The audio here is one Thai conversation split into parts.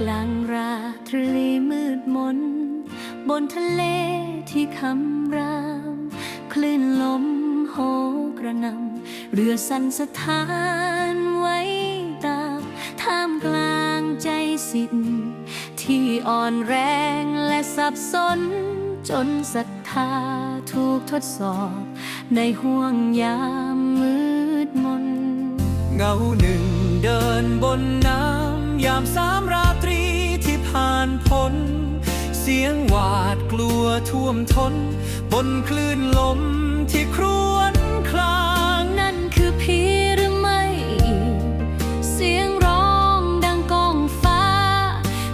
กลางราตรีมืดมน บนทะเลที่คำราม คลื่นลมโหกระนำเรือสั่นสะท้านไว้ตามท่ามกลางใจสิ้นที่อ่อนแรงและสับสน จนศรัทธาถูกทดสอบ ในห่วงยามมืดมน เงาหนึ่งเดินบนน้ำยามสามราานพ้น เสียงหวาดกลัวท่วมท้น บนคลื่นลมที่ครวญคลาง นั่นคือผีหรือไม่ เสียงร้องดังก้องฟ้า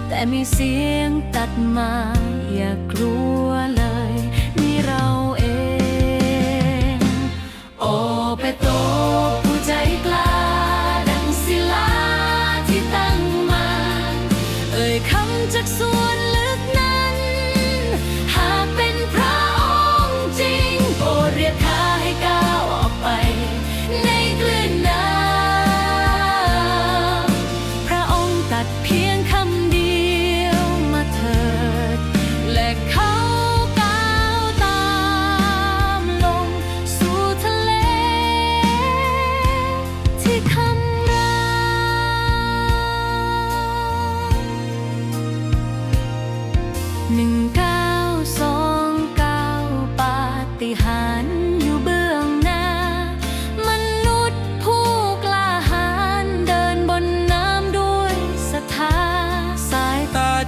แต่มีเสียงตัดมาอย่ากลัวเลย คำ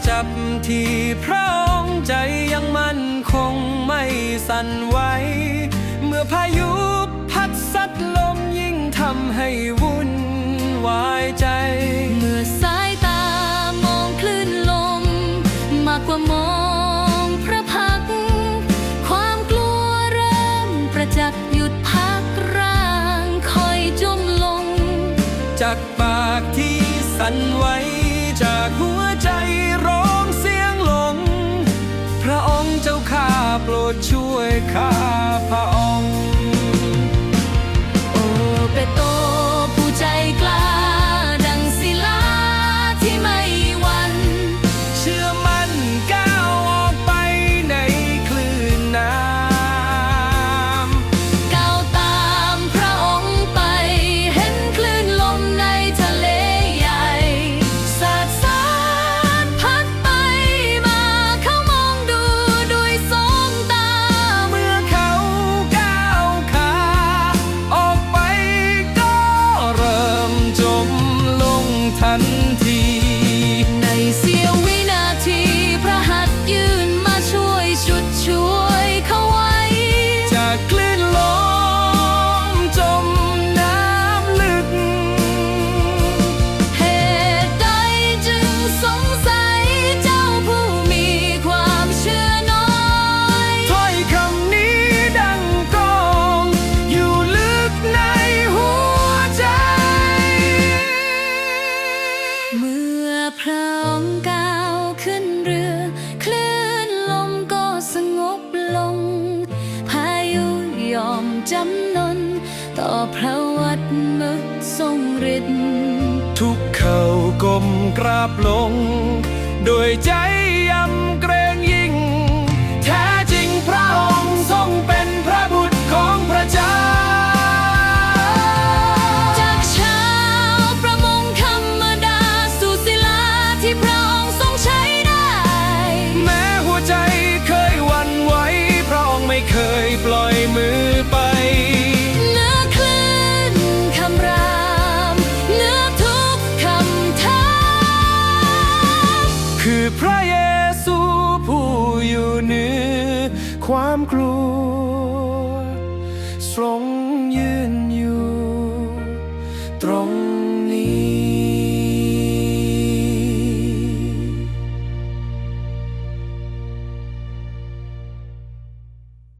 จับที่พระองค์ใจยังมั่นคงไม่สั่นไหว เมื่อพายุพัดซัดลมยิ่งทำให้วุ่นวายใจ เมื่อสายตามองคลื่นลม มากกว่ามองพระพักตร์ความกลัวเริ่มประจักษ์หยุดพักร่างคอยจมลง จากปากที่สั่นไหวจากหัวใจ ดช่วยข้า งทันทีใน จำนน ต่อพระวัดมึกทรงฤทธิ์ทุกเขาก้มกราบลง โดยใจยำเกร เหนือความกลัว